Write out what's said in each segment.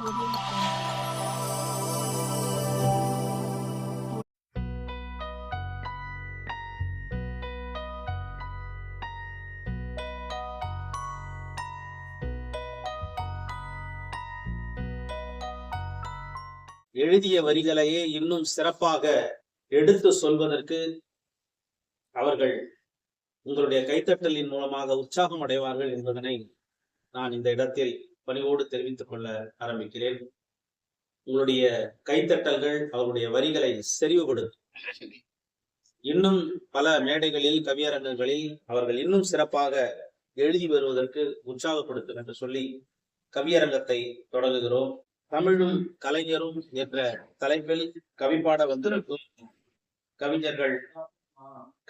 எழுதிய வரிகளையே இன்னும் சிறப்பாக எடுத்து சொல்வதற்கு அவர்கள் உங்களுடைய கைத்தட்டலின் மூலமாக உற்சாகம் அடைவார்கள் என்பதனை நான் இந்த இடத்தில் பணிவோடு தெரிவித்துக் கொள்ள ஆரம்பிக்கிறேன். உங்களுடைய கைத்தட்டல்கள் அவருடைய வரிகளை செறிவுபடுத்தும் இன்னும் பல மேடைகளில் கவியரங்கங்களில் அவர்கள் இன்னும் சிறப்பாக எழுதி வருவதற்கு உற்சாகப்படுத்தும் என்று சொல்லி கவியரங்கத்தை தொடங்குகிறோம். தமிழும் கலைஞரும் என்ற தலைப்பில் கவிப்பாட வந்திருக்கும் கவிஞர்கள்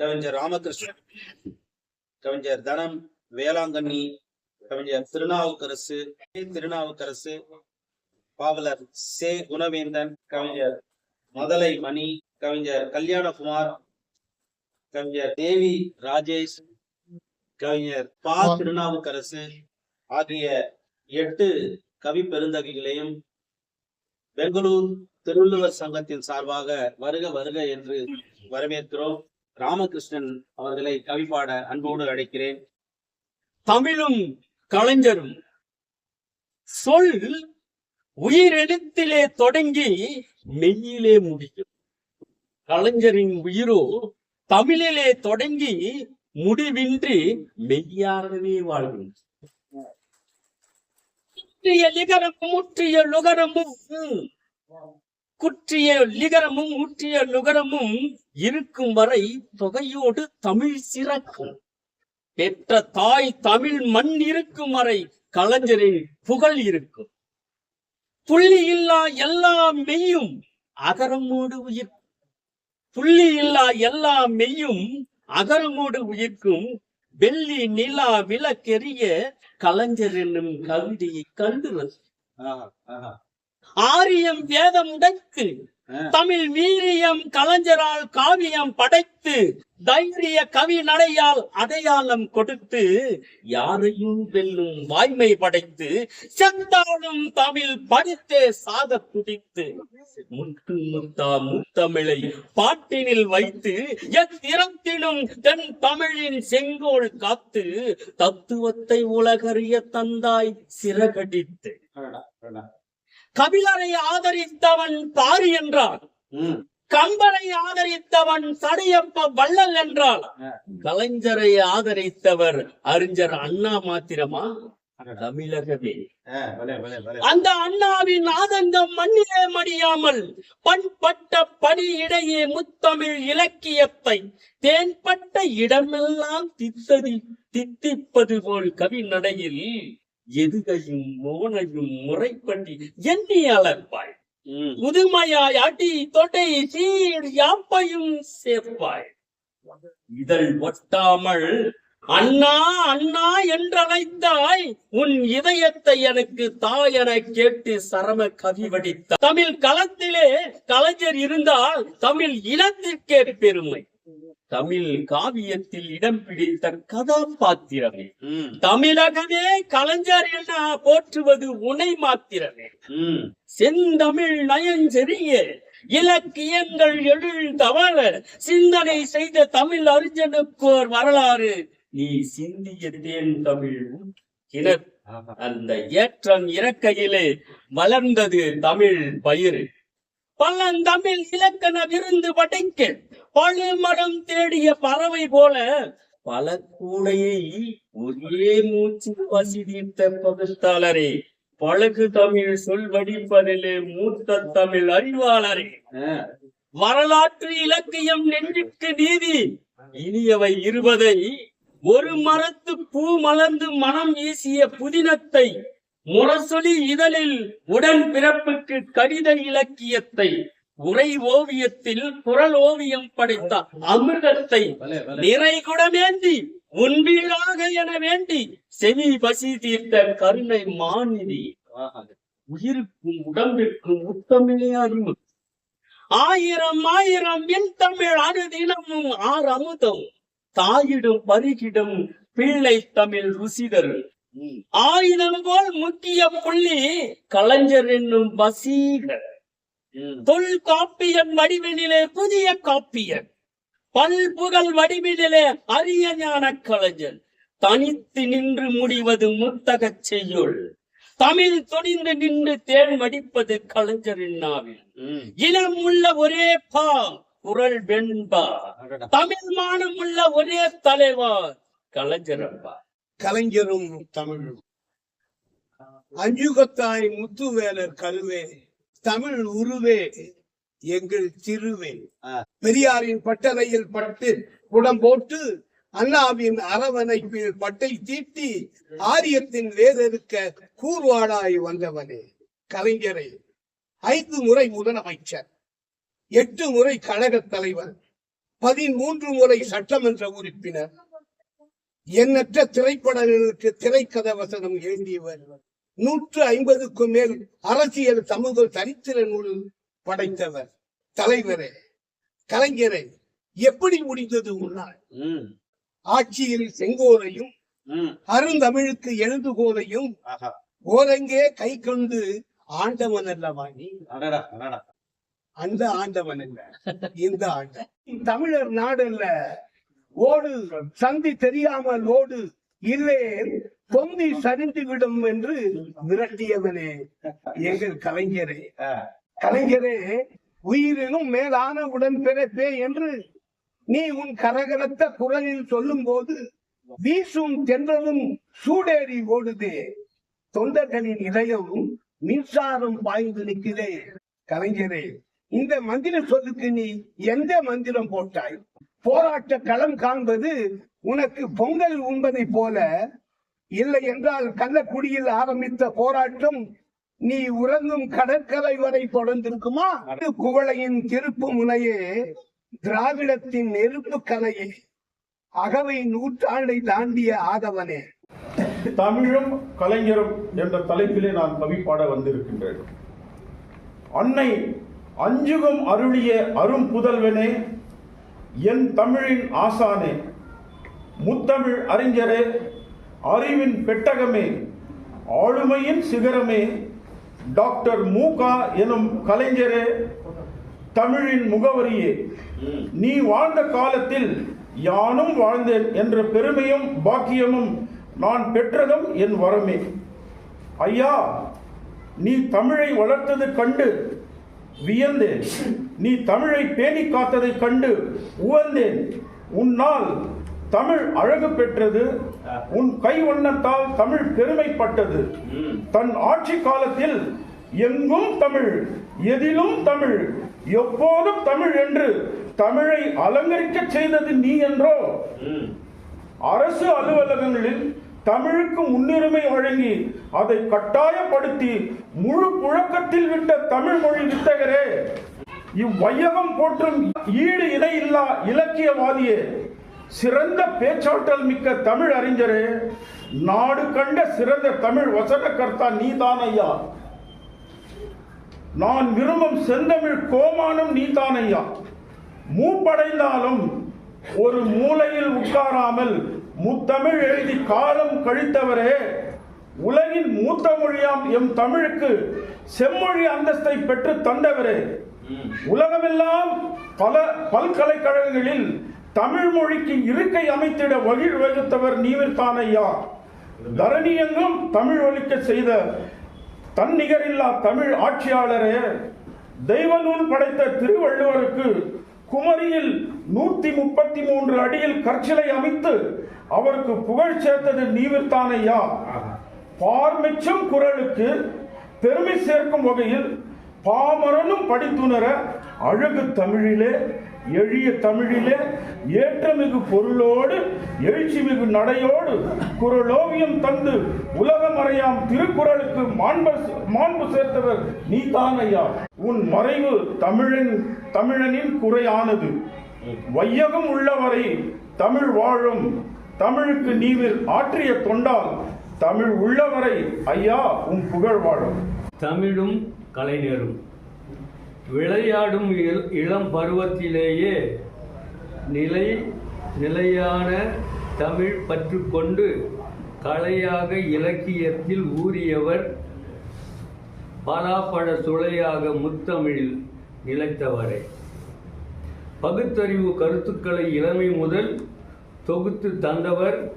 கவிஞர் ராமகிருஷ்ணன் கவிஞர் தனம் வேளாங்கண்ணி கவிஞர் திருநாவுக்கரசு திருநாவுக்கரசு பாவலர் சே. குணவேந்தன் கவிஞர் மதலை மணி கவிஞர் கல்யாணகுமார் கவிஞர் தேவி ராஜேஷ் கவிஞர் பா. திருநாவுக்கரசு ஆகிய எட்டு கவி பெருந்தகைகளையும் பெங்களூர் திருவள்ளுவர் சங்கத்தின் சார்பாக வருக வருக என்று வரவேற்கிறோம். ராமகிருஷ்ணன் அவர்களை கவிப்பாட அன்போடு அழைக்கிறேன். தமிழும் கலைஞரும் சொல் உயிரெழுத்திலே தொடங்கி மெய்யிலே முடியும். கலைஞரின் உயிரோ தமிழிலே தொடங்கி முடிவின்றி மெய்யாகவே வாழ்கும் குற்றிய லிகரமும் முற்றிய லுகரமும் குற்றிய லிகரமும் முற்றிய லுகரமும் இருக்கும் வரை தொகையோடு தமிழ் சிறக்கும். பெற்ற தாய் தமிழ் மண் இருக்கும் வரை கலைஞரின் புகழ் இருக்கும் புள்ளி இல்லா எல்லா மெய்யும் அகரமோடு உயிர் புள்ளி இல்லா எல்லா மெய்யும் அகரமோடு உயிர்க்கும் வெள்ளி நிலா விளக்கெரிய கலைஞர் என்னும் கவிதையை கண்டு. ஆரியம் வேதம் ஆ. தமிழ் வீரியம் கலைஞரால் காவியம் படைத்து தைரிய கவி நடையால் அடையாளம் கொடுத்து யாரையும் வெல்லும் வாய்மை படைத்து செந்தாலும் தமிழ் படித்தே சாக துடித்து முத்து முத்தா முத்தமிழை பாட்டினில் வைத்து எத்திறத்திலும் தென் தமிழின் செங்கோல் காத்து தத்துவத்தை உலகறிய தந்தாய் சிறகடித்து. கபிலரை ஆதரித்தவன் தாரி என்றான் ம், கம்பனை ஆதரித்தவன் சடையப்ப வள்ளல் என்றான் ஆ. கலைஞரை ஆதரித்தவர் அறிஞர் அண்ணா மாத்திரமா. தமிழகமே. அந்த அண்ணாவின் ஆதங்கம் மண்ணிலே மடியாமல் பண்பட்ட படி இடையே முத்தமிழ் இலக்கியத்தை தேன்பட்ட இடமெல்லாம் தித்ததி தித்திப்பது போல் கவி நடையில் எதுகையும் மோனையும் முறைப்படி எண்ணி அளப்பாய் ம், முதுமையாய் அடி தொடை சீர் யாப்பையும் சேர்ப்பாய். இதழ் ஒட்டாமல் அண்ணா அண்ணா என்றழைத்தாய். உன் இதயத்தை எனக்கு தாய் என கேட்டு சரம கவி வடித்த தமிழ் களத்திலே கலைஞர் இருந்தால் தமிழ் இனத்திற்கே பெருமை. தமிழ் காவியத்தில் இடம் பிடித்த கதாபாத்திரமே. தமிழகமே கலைஞர் என போற்றுவது உனை மாத்திரமே. செந்தமிழ் நயஞ்செறிய இலக்கியங்கள் எழுள் தவற சிந்தனை செய்த தமிழ் அறிஞனுக்கோர் வரலாறு. நீ சிந்திய தேன் தமிழ். ஆஹா. அந்த ஏற்றம் இறக்கையிலே வளர்ந்தது தமிழ் பயிர் பழந்தமிழ் இலக்கண விருந்து படைக்க பழுமரம் தேடிய பறவை போல பல கூடையை ஒரே மூச்சு பசி தீர்த்த பகுத்தாளரே பழகு தமிழ் சொல் வடிப்பதிலே மூத்த தமிழ் அறிவாளரே. வரலாற்று இலக்கியம் நெஞ்சுக்கு நீதி இனியவை இருபதை ஒரு மரத்து பூ மலர்ந்து மனம் வீசிய புதினத்தை முரசொலி இதழில் உடன் பிறப்புக்கு கடித இலக்கியத்தை உரை ஓவியத்தில் குரல் ஓவியம் படைத்த அமிர்தத்தை பலே, பலே. நிறை குடமேந்தி உன்வீராக என வேண்டி செவி பசி தீர்த்த கருணை மாநிதி. உயிருக்கும் உடம்பிற்கும் முத்தமிழே அறிவு ஆயிரம் ஆயிரம் என் தமிழ் அனுதினமும் ஆர் அமுதம் தாயிடும் பருகிடும் பிள்ளை தமிழ் ருசிதர் ஆயுதம் போல் முக்கிய புள்ளி கலைஞர் என்னும் வசீகர். தொல் காப்பியன் வடிவினிலே புதிய காப்பியன். பல்புகழ் வடிவினிலே அரிய ஞான கலைஞர் தனித்து நின்று முடிவது முத்தகச் செய்யுள். தமிழ் துணிந்து நின்று தேன் மடிப்பது கலைஞரின் நாவில். இனம் உள்ள ஒரே பா குரல் வெண்பா. தமிழ் மானம் உள்ள ஒரே தலைவர் கலைஞரப்பா கலைஞரும் தமிழும். அஞ்சுகத்தாய் முத்துவேலர் கல்வே தமிழ் உருவே எங்கள் திருவே. பெரியாரின் பட்டறையில் பட்டு குடம் போட்டு அண்ணாவின் அரவணைப்பில் பட்டை தீட்டி ஆரியத்தின் வேறெடுக்க கூர்வாடாய் வந்தவனே. கலைஞரே ஐந்து முறை முதலமைச்சர் எட்டு முறை கழகத் தலைவர் பதிமூன்று முறை சட்டமன்ற உறுப்பினர் எண்ணற்ற திரைப்படங்களுக்கு திரைக்கதை வசனம் எழுதியவர் நூற்று ஐம்பதுக்கும் மேல் அரசியல் சமூக சரித்திர நூல் படைத்தவர் தலைவரே கலைஞரே எப்படி முடிந்தது உன்னால். ஆட்சியில் செங்கோலையும் ம். அருந்தமிழுக்கு எழுதுகோலையும். ஓரங்கே கை கொண்டு ஆண்டவன் அல்லவா நீ. அந்த ஆண்டவன் அல்ல இந்த ஆண்டன் தமிழர் நாடு அல்ல ஓடு. சந்தி தெரியாமல் ஓடு. இல்லே பொந்தி சரிந்து விடும் என்று விரட்டியவனே எங்கள் கலைஞரே. கலைஞரே உயிரினும் மேலான உடன் பிறப்பே என்று நீ உன் கரகரத்த குரலில் சொல்லும் போது வீசும் தென்றலும் சூடேறி ஓடுதே. தொண்டர்களின் இதயம் மின்சாரம் பாய்ந்து நிற்குதே. கலைஞரே இந்த மந்திர சொல்லுக்கு நீ எந்த மந்திரம் போட்டாய்? போராட்ட களம் காண்பது உனக்கு பொங்கல் உண்பதை போல இல்லை என்றால் கள்ளக்குடியில் ஆரம்பித்த போராட்டம் நீ உறங்கும் கடற்கரை வரை தொடர்ந்திருக்குமா? குவளையின் திருப்பு முனையே திராவிடத்தின் நெருப்பு கலையே அகவை நூற்றாண்டை தாண்டிய ஆதவனே. தமிழும் கலைஞரும் என்ற தலைப்பிலே நான் கவிப்பாட வந்திருக்கின்றேன். அன்னை அஞ்சுகம் அருளிய அரும் புதல்வனே என் தமிழின் ஆசானே முத்தமிழ் அறிஞரே அறிவின் பெட்டகமே ஆளுமையின் சிகரமே டாக்டர் மூகா எனும் கலைஞரே தமிழின் முகவரியே. நீ வாழ்ந்த காலத்தில் யானும் வாழ்ந்தேன் என்ற பெருமையும் பாக்கியமும் நான் பெற்றதும் என் வரமே. ஐயா நீ தமிழை வளர்த்தது கண்டு வியந்தேன். நீ தமிழை பேணி காத்ததை கண்டு உவந்தேன். உன்னால் தமிழ் அழகு பெற்றது. உன் கை வண்ணத்தால் தமிழ் பெருமைப்பட்டது. தன் ஆட்சி காலத்தில் எங்கும் தமிழ் எதிலும் தமிழ் எப்போதும் தமிழ் என்று தமிழை அலங்கரிக்க செய்தது நீ என்றோ. அரசு அலுவலகங்களில் தமிழுக்கு முன்னுரிமை வழங்கி அதை கட்டாயப்படுத்தி முழு புழக்கத்தில் விட்ட தமிழ் மொழி வித்தகரே. இவ்வையகம் போற்றும் ஈடு இணையில்லா இலக்கியவாதியே சிறந்த பேச்சாற்றல் மிக்க தமிழ் அறிஞரே நாடு கண்ட சிறந்த தமிழ் வசனக்கர்த்தா நீதான் ஐயா நான் விரும்பும் செந்தமிழ் கோமானம் நீதான் ஐயா மூப்படைந்தாலும் ஒரு மூலையில் உட்காராமல் முத்தமிழ் எழுதி காலம் கழித்தவரே உலகின் மூத்த மொழியாம் எம் தமிழுக்கு செம்மொழி அந்தஸ்தை பெற்று தந்தவரே. உலகமெல்லாம் பல பல்கலைக்கழகங்களில் தமிழ் மொழிக்கு இருக்கை அமைத்திட வழி வகுத்தவர் நீவிர்தான் ஐயா தரணி எங்கும் தமிழ் ஒலிக்க செய்த தன்னிகரில்லா தமிழ் ஆட்சியாளரே தெய்வ நூல் படைத்த திருவள்ளுவருக்கு குமரியில் நூத்தி முப்பத்தி மூன்று அடியில் கற்சிலை அமைத்து அவருக்கு புகழ் சேர்த்தது நீவிர்தான் ஐயா. பார்மெச்சும் குரலுக்கு பெருமை சேர்க்கும் வகையில் பாமரனும் படித்துணர அழகு தமிழிலே எளிய தமிழிலே ஏற்றமிகு பொருளோடு எழுச்சிமிகு நடையோடு குரலோவியம் தந்து உலகமறையாம் திருக்குறளுக்கு மாண்பு மாண்பு சேர்த்தவர் நீதான் ஐயா உன் மறைவு தமிழன் தமிழனின் குறையானது. வையகம் உள்ளவரை தமிழ் வாழும். தமிழுக்கு நீவில் ஆற்றிய தொண்டால் தமிழ் உள்ளவரை ஐயா உன் புகழ் வாழும். தமிழும் கலைஞரும். விளையாடும் இளம் பருவத்திலேயே நிலை நிலையான தமிழ் பற்றுக்கொண்டு கலையாக இலக்கியத்தில் ஊறியவர் பலாப்பழ சுளையாக முத்தமிழில் நிலைத்தவரே. பகுத்தறிவு கருத்துக்களை இளமை முதல் தொகுத்து தந்தவர்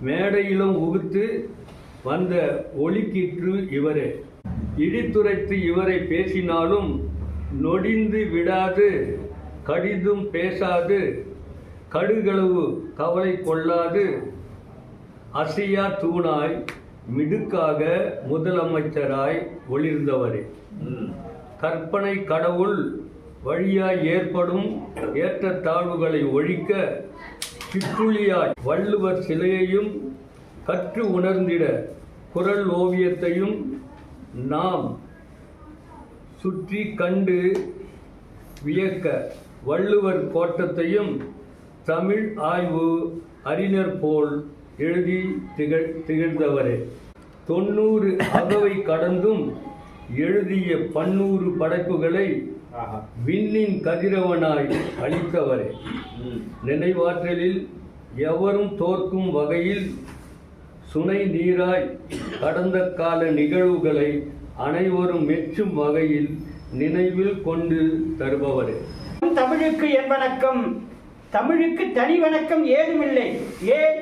மேடையிலும் உகுத்து வந்த ஒளிக்கீற்று இவரே. இடித்துரைத்து இவரை பேசினாலும் நொடிந்து விடாது கடிதும் பேசாது கடுகளவு கவலை கொள்ளாது. அசையா தூணாய் மிடுக்காக முதலமைச்சராய் ஒளிர்ந்தவரே. கற்பனை கடவுள் வழியாய் ஏற்படும் ஏற்றத்தாழ்வுகளை ஒழிக்க சிற்றுளியாய் வள்ளுவர் சிலையையும் கற்று உணர்ந்திட குரல் ஓவியத்தையும் நாம் சுற்றி கண்டு வியக்க வள்ளுவர் கோட்டத்தையும் தமிழ் ஆய்வு அறிஞர் போல் எழுதி திகழ் திகழ்ந்தவரே. தொண்ணூறு அகவை கடந்தும் எழுதிய பன்னூறு படைப்புகளை விண்ணின் கதிரவனாய் அளித்தவரே. நினைவாற்றலில் எவரும் தோற்கும் வகையில் சுனை நீராய் கடந்த கால நிகழ்வுகளை அனைவரும் மெச்சும் வகையில் நினைவில் கொண்டு தருபவரே. தமிழுக்கு என் வணக்கம். தமிழுக்கு தனி வணக்கம் ஏதுமில்லை. ஏன்?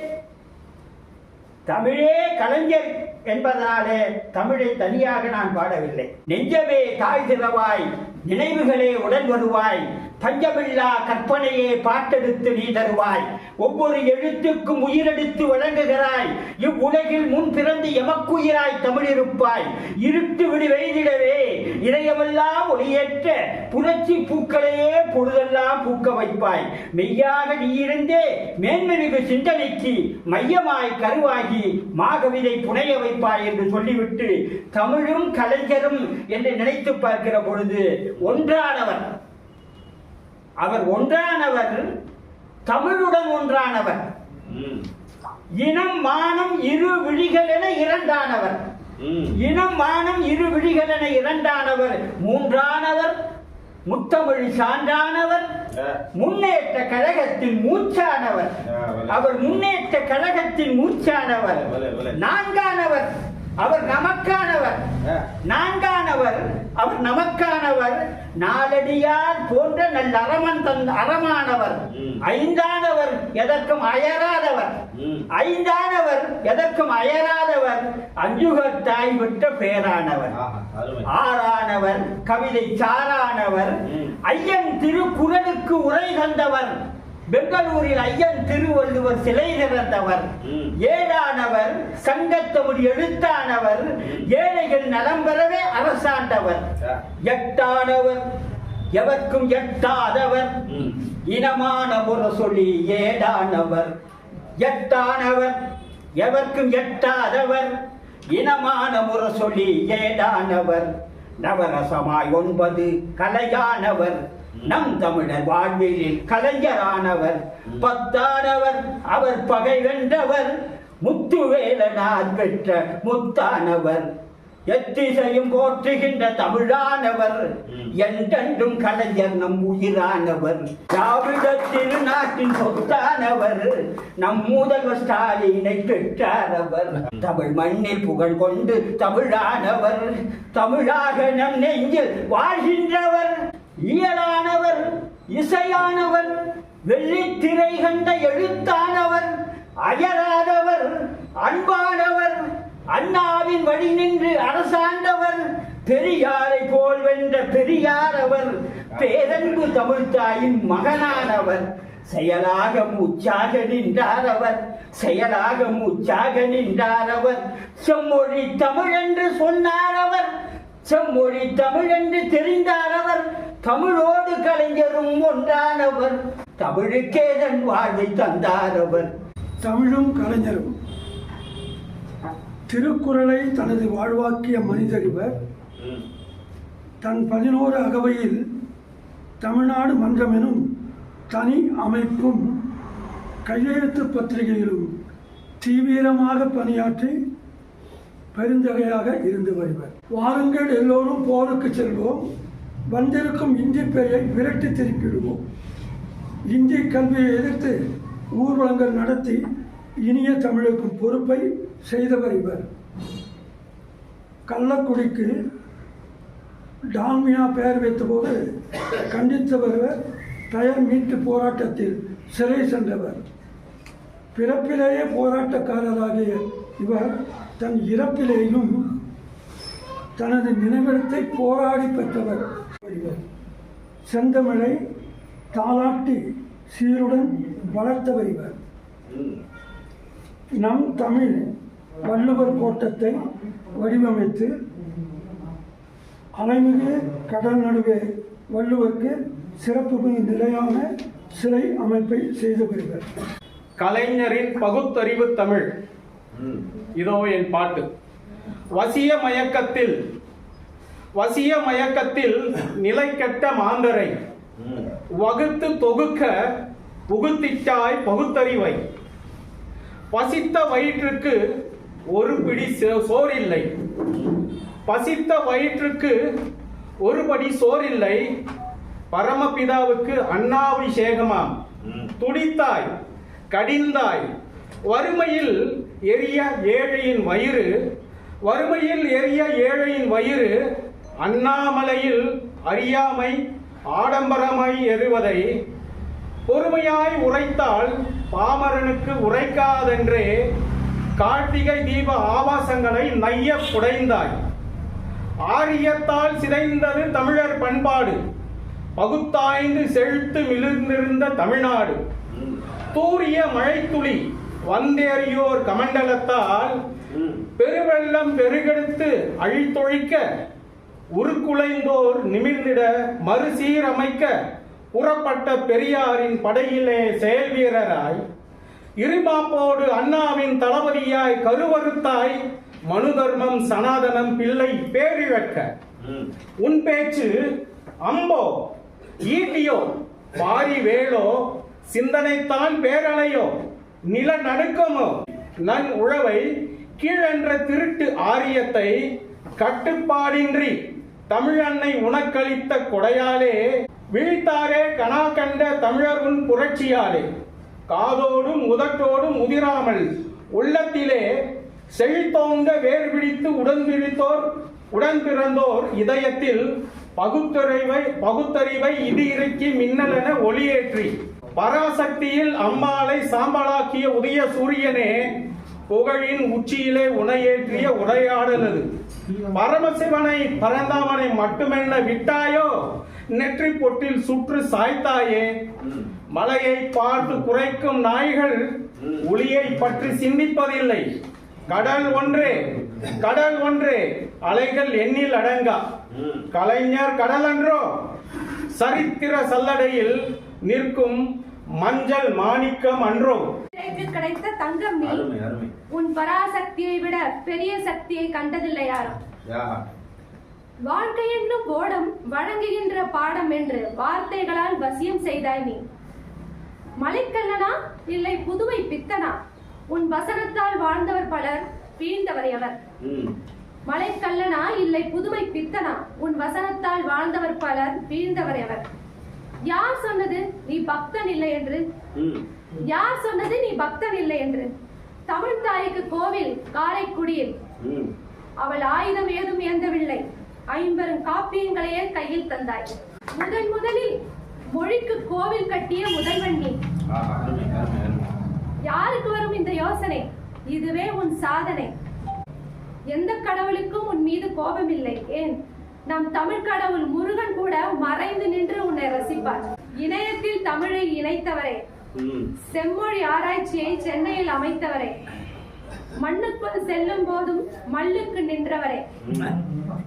தமிழே கலைஞர் என்பதனாலே தமிழை தனியாக நான் பாடவில்லை. நெஞ்சமே தாய் திறவாய். நினைவுகளே உடன் வருவாய். பஞ்சமில்லா கற்பனையே பாட்டெடுத்து நீ தருவாய். ஒவ்வொரு எழுத்துக்கும் உயிரெடுத்து வழங்குகிறாய். இவ்வுலகில் முன் பிறந்து எமக்குயிராய் தமிழிருப்பாய். இருட்டு விடு வெய்திடவே இணையமெல்லாம் ஒளியேற்ற புரட்சி பூக்களையே பொழுதெல்லாம் பூக்க வைப்பாய். மெய்யாக நீ இருந்தே மேன்மைமிகு சிந்தனைக்கு மையமாய் கருவாகி மாகவிதை புனைய வைப்பாய் என்று சொல்லிவிட்டு தமிழும் கலைஞரும் என்று நினைத்து பார்க்கிற பொழுது ஒன்றானவர் அவர் ஒன்றானவர் தமிழுடன் ஒன்றானவர். இனம் மானம் இரு விழிகள் என இரண்டானவர். இனம் மானம் இரு விழிகள் என இரண்டானவர் மூன்றானவர் முத்தமிழ் சான்றானவர். முன்னேற்ற கழகத்தின் மூச்சானவர். அவர் முன்னேற்ற கழகத்தின் மூச்சானவர். நான்கானவர் அவர் நமக்கானவர் ஆ. நான்கானவர் அவர் நமக்கானவர் நாலடியார் போன்ற நல்ல அரமன் தன் அறமானவர். ஐந்தானவர் எதற்கும் அயராதவர். ஐந்தானவர் எதற்கும் அயராதவர் அஞ்சுகத் தாய் விட்ட பேரானவர். ஆறானவர் கவிதை சாரானவர். ஐயன் திருக்குறளுக்கு உரை தந்தவர் பெங்களூரில் ஐயன் திருவள்ளுவர் சிலை திறந்தவர். ஏழானவர் சங்கத்தமிழ் எழுத்தானவர் ஏழைகள் நலம் பெறவே அரசாண்டவர். எட்டானவர் எவர்க்கும் எட்டாதவர். இனமான முரசொலி ஏடானவர் எட்டானவர் எவர்க்கும் எட்டாதவர். இனமான முரசொலி ஏடானவர் நவரசமாய் ஒன்பது கலையானவர். நம் தமிழர் வாழ்வியலில் கலைஞரானவர் பத்தானவர் அவர் பகை வென்றவர் முத்துவேலனார் பெற்ற முத்தானவர். எத்திசையும் போற்றுகின்ற தமிழானவர் என்றென்றும் கலைஞர் நம் உயிரானவர். திராவிடத்தில் நாட்டின் சொத்தானவர் நம் முதல்வர் ஸ்டாலினை பெற்றாரவர் தமிழ் மண்ணில் புகழ் கொண்டு தமிழானவர் தமிழாக நம் நெஞ்சில் வாழ்கின்றவர். இயலானவர் இசையானவர் வெள்ளித்திரை கண்ட எழுத்தானவர் அயராதவர் அன்பானவர் அண்ணாவின் வழி நின்று அரசாண்டவர் பெரியாரை போல் வென்ற பெரியாரவர் பேரன்பு தமிழ்தாயின் மகனானவர் செயலாக மூச்சாக நின்றார் அவர் செயலாக மூச்சாக நின்றார் அவர் செம்மொழி தமிழ் என்று சொன்னார் அவர் செம்மொழி தமிழ் என்று தெரிந்தார் அவர் தமிழோடு கலைஞரும் ஒன்றானவர். தமிழுக்கே தன் வாழ்வை தந்தார் அவர் தமிழும் கலைஞரும். திருக்குறளை தனது வாழ்வாக்கிய மனிதர் இவர் ம். தன் பதினோரு அகவையில் தமிழ்நாடு மன்றம் எனும் தனி அமைப்பும் கையெழுத்து பத்திரிகையிலும் தீவிரமாக பணியாற்றி பெருந்தகையாக இருந்து வருவர். வாருங்கள் எல்லோரும் போருக்கு செல்வோம். வந்திருக்கும் இந்தி பெயரை விரட்டி திருப்பிடுவோம் இந்தி கல்வியை எதிர்த்து ஊர்வலங்கள் நடத்தி இனிய தமிழுக்கும் பொறுப்பை செய்தவர் இவர். கள்ளக்குடிக்கு டால்மியா பெயர் வைத்தபோது கண்டித்தவர் பெயர் மீட்டு போராட்டத்தில் சிறை சென்றவர். பிறப்பிலேயே போராட்டக்காரராகிய இவர் தன் இறப்பிலேயும் தனது நினைவிடத்தை போராடி பெற்றவர். செந்தமிழை தாலாட்டி சீருடன் வளர்த்தவர் இவர். நம் தமிழ் வள்ளுவர் கோட்டத்தை வடிவமைத்து அலைமிகு கடல் நடுவே வள்ளுவருக்கு சிறப்பு மிகு நிலையான சிலை அமைப்பை செய்தவர் இவர் கலைஞரின் பகுத்தறிவு தமிழ். இதோ என் பாட்டு. வசிய மயக்கத்தில் வசிய மயக்கத்தில் நிலை கெட்ட மாந்தரை. வகுத்து தொகுக்க புகுத்திட்டாய் பகுத்தறிவை. பசித்த வயிற்றுக்கு ஒரு பிடி சோ- சோறில்லை. பசித்த வயிற்றுக்கு ஒரு படி சோறில்லை. பரமபிதாவுக்கு அண்ணாபிஷேகமாம். துடித்தாய் கடிந்தாய். வறுமையில் எரிய ஏழையின் வயிறு வறுமையில் எரிய ஏழையின் வயிறு அண்ணாமலையில் அறியாமை ஆடம்பரமாய் எறுவதை பொறுமையாய் உரைத்தால் பாமரனுக்கு உரைக்காதென்றே கார்த்திகை தீப ஆபாசங்களை நைய புடைந்தாய். ஆரியத்தால் சிதைந்தது தமிழர் பண்பாடு பகுத்தாய்ந்து செழித்து மிளிர்ந்திருந்த தமிழ்நாடு. தூரிய மழைத்துளி வந்தேறியோர் கமண்டலத்தால் பெருவெள்ளம் பெருகெடுத்து அழித்தொழிக்க உருக்குலைந்தோர் நிமிர்ந்திட மறுசீரமைக்க புறப்பட்ட பெரியாரின் படையிலே செயல் வீரராய் இருமாப்போடு அண்ணாவின் தளபதியாய் கருவறுத்தாய் மனு தர்மம் சனாதனம் பிள்ளை பேரிழக்க. உன் பேச்சு அம்போ ஈட்டியோ பாரி வேளோ சிந்தனைத்தான் பேரலையோ. நில நடுக்கமோ நன் உழவை கீழென்ற திருட்டு ஆரியத்தை கட்டுப்பாடின்றி தமிழன்னை உனக்களித்த கொடையாலே வீழ்த்தாரே கனா கண்ட தமிழர் உன் புரட்சியாலே. காதோடும் உதட்டோடும் உதிராமல் உள்ளத்திலே செழித்தோங்க வேர் பிடித்து உடன் பிடித்தோர் உடன் பிறந்தோர் இதயத்தில் பகுத்தறிவை பகுத்தறிவை இடி இறுக்கி மின்னலென ஒளியேற்றி. பராசக்தியில் அம்மாளை சாம்பலாக்கிய உதய சூரியனே புகழின் உச்சியிலே உனையேற்றிய உரையாடலது. பரமசிவனை பரந்தாமனை மட்டுமென்ன விட்டாயோ? நெற்றி பொட்டில் சுற்று சாய்த்தாயே? மலையை பார்த்து குறைக்கும் நாய்கள் ஒளியை பற்றி சிந்திப்பதில்லை. கடல் ஒன்றே கடல் ஒன்றே அலைகள் எண்ணில் அடங்கா. கலைஞர் கடல் அன்றோ சரித்திர சல்லடையில் நிற்கும் மஞ்சள் மாணிக்கம் அன்றோ. கிடைத்த தங்கம் நீ உன் பராசக்தியை விட பெரிய சக்தியை கண்டதில்லை யாரும். வாழ்க்கை என்னும் போடம் வழங்குகின்ற பாடம் என்று வார்த்தைகளால் வசியம் செய்தாய் நீ. மலைக்கல்லனா இல்லை புதுமை பித்தனா? உன் வசனத்தால் வாழ்ந்தவர் பலர் வீழ்ந்தவர் எவர். மலைக்கல்லனா இல்லை புதுமை பித்தனா? உன் வசனத்தால் வாழ்ந்தவர் பலர் வீழ்ந்தவர் எவர்? யார் சொன்னது நீ பக்தன் இல்லை என்று. யார் சொன்னது நீ பக்தன் இல்லை என்று? தமிழ் தாய்க்கு கோவில் காரைக்குடியில். அவள் ஆயுதம் ஏதும் ஏந்தவில்லை. ஐம்பெரும் காப்பியங்களையே கையில் தந்தாய். முதன் முதலில் மொழிக்கு கோவில் கட்டிய முதல்வன் நீ. யாருக்கு வரும் இந்த யோசனை? இதுவே உன் சாதனை. எந்த கடவுளுக்கும் உன் மீது கோபம் இல்லை ஏன்? நம் தமிழ் கடவுள் முருகன் கூட மறைந்து நின்று உன்னை ரசிப்பார். இணையத்தில் தமிழை இணைத்தவரே. செம்மொழி ஆராய்ச்சியை சென்னையில் அமைத்தவரே. மண்ணுக்குள் செல்லும் போதும் மல்லுக்கு நின்றவரே.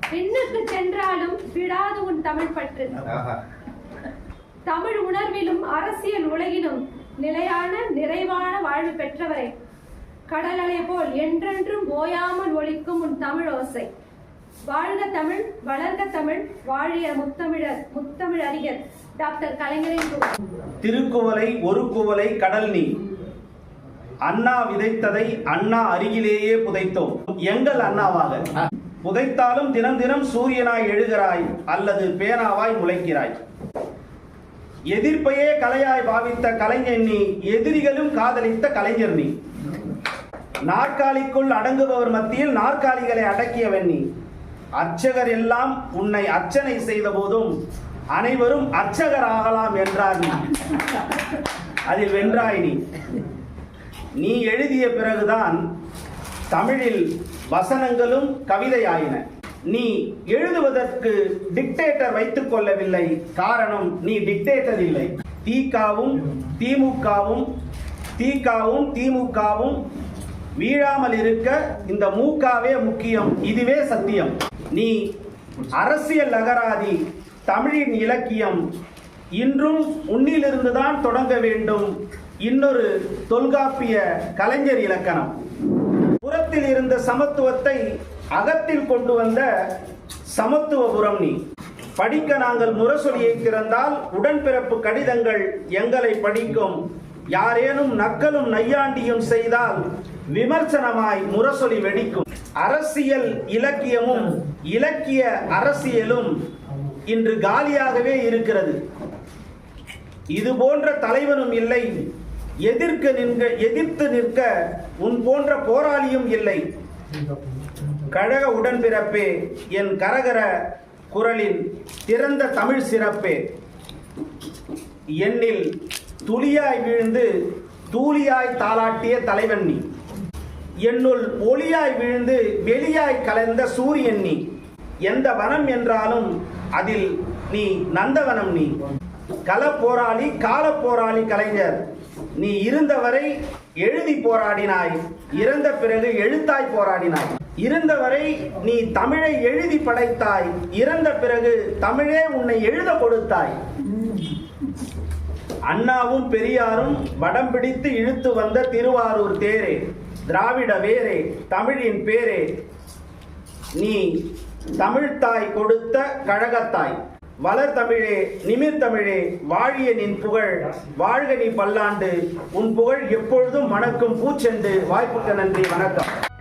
பெண்ணுக்கு சென்றாலும் விடாது உன் தமிழ் பற்று. தமிழ் உணர்விலும் அரசியல் உலகிலும் நிலையான நிறைவான வாழ்வு பெற்றவரே. கடல் அலை போல் என்றென்றும் ஓயாமல் ஒலிக்கும் உன் தமிழ் ஓசை. வாழ்க தமிழ் வளர்க தமிழ் வாழிய முத்தமிழர் முத்தமிழ் அறிஞர். டாக்டர் கலைஞரின் திருக்குவலை ஒரு குவலை கடல் நீ. அண்ணா விதைத்ததை அண்ணா அருகிலேயே புதைத்தோம். எங்கள் அண்ணாவாக. புதைத்தாலும் தினம் தினம் சூரியனாய் எழுகிறாய் அல்லது பேனாவாய் முளைக்கிறாய். எதிர்ப்பையே கலையாய் பாவித்த கலைஞர் நீ எதிரிகளும் காதலித்த கலைஞர் நீ. நாற்காலிக்குள் அடங்குபவர் மத்தியில் நாற்காலிகளை அடக்கியவன் நீ அர்ச்சகர் எல்லாம் உன்னை அர்ச்சனை செய்த போதும் அனைவரும் அர்ச்சகர் ஆகலாம் என்றார் நீ. அதில் வென்றாய் நீ. நீ எழுதிய பிறகுதான் தமிழில் வசனங்களும் கவிதையாயின. நீ எழுதுவதற்கு டிக்டேட்டர் வைத்துக் கொள்ளவில்லை. காரணம் நீ டிக்டேட்டர் இல்லை. தீகாவும் திமுகவும் தீகாவும் திமுகவும் வீழாமல் இருக்க இந்த மூக்காவே முக்கியம். இதுவே சத்தியம். நீ அரசியல் அகராதி தமிழின் இலக்கியம் இன்றும் உன்னிலிருந்துதான் தொடங்க வேண்டும். இன்னொரு தொல்காப்பிய கலைஞர் இலக்கணம். புறத்தில் இருந்த சமத்துவத்தை அகத்தில் கொண்டு வந்த சமத்துவபுரம் நீ. படிக்க நாங்கள் முரசொலியை திறந்தால் உடன்பிறப்பு கடிதங்கள் எங்களை படிக்கும். யாரேனும் நக்கலும் நையாண்டியும் செய்தால் விமர்சனமாய் முரசொலி வெடிக்கும். அரசியல் இலக்கியமும் இலக்கிய அரசியலும் இன்று காலியாகவே இருக்கிறது. இது போன்ற தலைவனும் இல்லை. எதிர்க்க நிற்க எதிர்த்து நிற்க உன் போன்ற போராளியும் இல்லை. கழக உடன்பிறப்பே என் கரகர குரலின் திறந்த தமிழ் சிறப்பே. என்னில் துளியாய் விழுந்து தூளியாய் தாளாட்டிய தலைவன் நீ. என்னுள் ஒளியாய் விழுந்து வெளியாய் கலந்த சூரியன் நீ. எந்த வனம் என்றாலும் அதில் நீ நந்தவனம் நீ. கள போராளி கால போராளி கலைஞர் நீ இருந்தவரை எழுதி போராடினாய் இறந்த பிறகு எழுத்தாய் போராடினாய். இருந்தவரை நீ தமிழை எழுதி படைத்தாய் இறந்த பிறகு தமிழே உன்னை எழுத கொடுத்தாய். அண்ணாவும் பெரியாரும் வடம் பிடித்து இழுத்து வந்த திருவாரூர் தேரே. திராவிட வேரே தமிழின் பேரே நீ தமிழ்த்தாய் கொடுத்த கழகத்தாய். வளர் தமிழே நிமிர் தமிழே வாழிய நின் புகழ். வாழ்க நீ பல்லாண்டு. உன் புகழ் எப்பொழுதும் மணக்கும் பூச்செண்டு. வாய்ப்புக்கு நன்றி வணக்கம்.